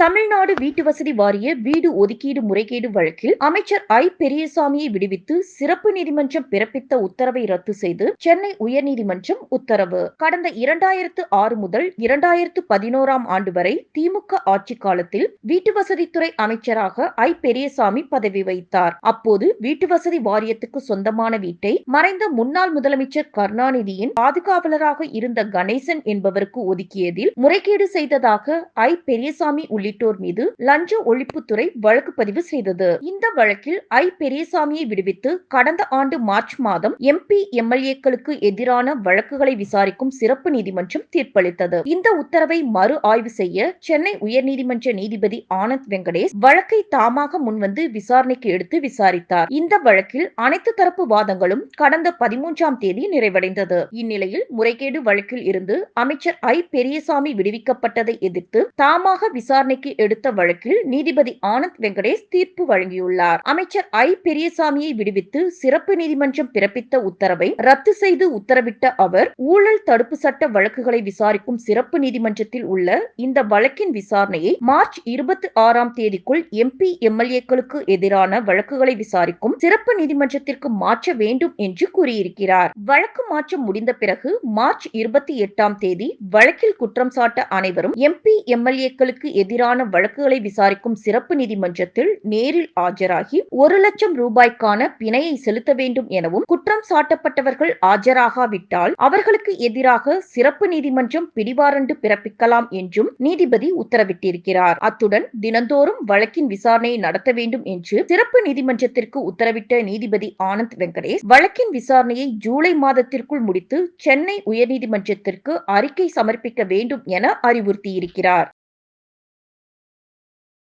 தமிழ்நாடு வீட்டு வசதி வாரிய வீடு ஒதுக்கீடு முறைகேடு வழக்கில் அமைச்சர் ஐ. பெரியசாமியை விடுவித்து சிறப்பு நீதிமன்றம் பிறப்பித்த உத்தரவை ரத்து செய்து சென்னை உயர்நீதிமன்றம் உத்தரவு. கடந்த இரண்டாயிரத்து ஆறு முதல் இரண்டாயிரத்து பதினோராம் ஆண்டு வரை திமுக ஆட்சி காலத்தில் வீட்டு வசதித்துறை அமைச்சராக ஐ. பெரியசாமி பதவி வைத்தார் அப்போது வீட்டு வசதி வாரியத்துக்கு சொந்தமான வீட்டை மறைந்த முன்னாள் முதலமைச்சர் கருணாநிதியின் பாதுகாவலராக இருந்த கணேசன் என்பவருக்கு ஒதுக்கியதில் முறைகேடு செய்ததாக ஐ. பெரியசாமி உள்ளிட்ட உள்ளிட்டோர் மீது லஞ்ச ஒழிப்புத்துறை வழக்கு பதிவு செய்தது. இந்த வழக்கில் ஐ. பெரியசாமியை விடுவித்து கடந்த ஆண்டு மார்ச் மாதம் எம்பி எம்எல்ஏக்களுக்கு எதிரான வழக்குகளை விசாரிக்கும் சிறப்பு நீதிமன்றம் தீர்ப்பளித்தது. இந்த உத்தரவை மறு ஆய்வு செய்ய சென்னை உயர்நீதிமன்ற நீதிபதி ஆனந்த் வெங்கடேஷ் வழக்கை தாமாக முன்வந்து விசாரணைக்கு எடுத்து விசாரித்தார். இந்த வழக்கில் அனைத்து தரப்பு வாதங்களும் கடந்த பதிமூன்றாம் தேதி நிறைவடைந்தது. இந்நிலையில் முறைகேடு வழக்கில் இருந்து அமைச்சர் ஐ. பெரியசாமி விடுவிக்கப்பட்டதை எதிர்த்து தாமாக விசாரணை விசாரணைக்கு எடுத்த வழக்கில் நீதிபதி ஆனந்த் வெங்கடேஷ் தீர்ப்பு வழங்கியுள்ளார். அமைச்சர் ஐ. பெரியசாமியை விடுவித்து சிறப்பு நீதிமன்றம் பிறப்பித்த உத்தரவை ரத்து செய்து உத்தரவிட்ட அவர் ஊழல் தடுப்பு சட்ட வழக்குகளை விசாரிக்கும் சிறப்பு நீதிமன்றத்தில் உள்ள இந்த வழக்கின் விசாரணையை மார்ச் இருபத்தி ஆறாம் தேதிக்குள் எம்பி எம்எல்ஏக்களுக்கு எதிரான வழக்குகளை விசாரிக்கும் சிறப்பு நீதிமன்றத்திற்கு மாற்ற வேண்டும் என்று கூறியிருக்கிறார். வழக்கு மாற்றம் முடிந்த பிறகு மார்ச் இருபத்தி எட்டாம் தேதி வழக்கில் குற்றம் சாட்ட அனைவரும் எம்பி எம்எல்ஏக்களுக்கு எதிரான வழக்குகளை விசாரிக்கும் சிறப்பு நீதிமன்றத்தில் நேரில் ஆஜராகி ஒரு லட்சம் ரூபாய்க்கான பிணையை செலுத்த வேண்டும் எனவும் குற்றம் சாட்டப்பட்டவர்கள் ஆஜராகாவிட்டால் அவர்களுக்கு எதிராக சிறப்பு நீதிமன்றம் பிடிவாரண்டு பிறப்பிக்கலாம் என்றும் நீதிபதி உத்தரவிட்டிருக்கிறார். அத்துடன் தினந்தோறும் வழக்கின் விசாரணையை நடத்த வேண்டும் என்று சிறப்பு நீதிமன்றத்திற்கு உத்தரவிட்ட நீதிபதி ஆனந்த் வெங்கடேஷ் வழக்கின் விசாரணையை ஜூலை மாதத்திற்குள் முடித்து சென்னை உயர்நீதிமன்றத்திற்கு அறிக்கை சமர்ப்பிக்க வேண்டும் என அறிவுறுத்தியிருக்கிறார்.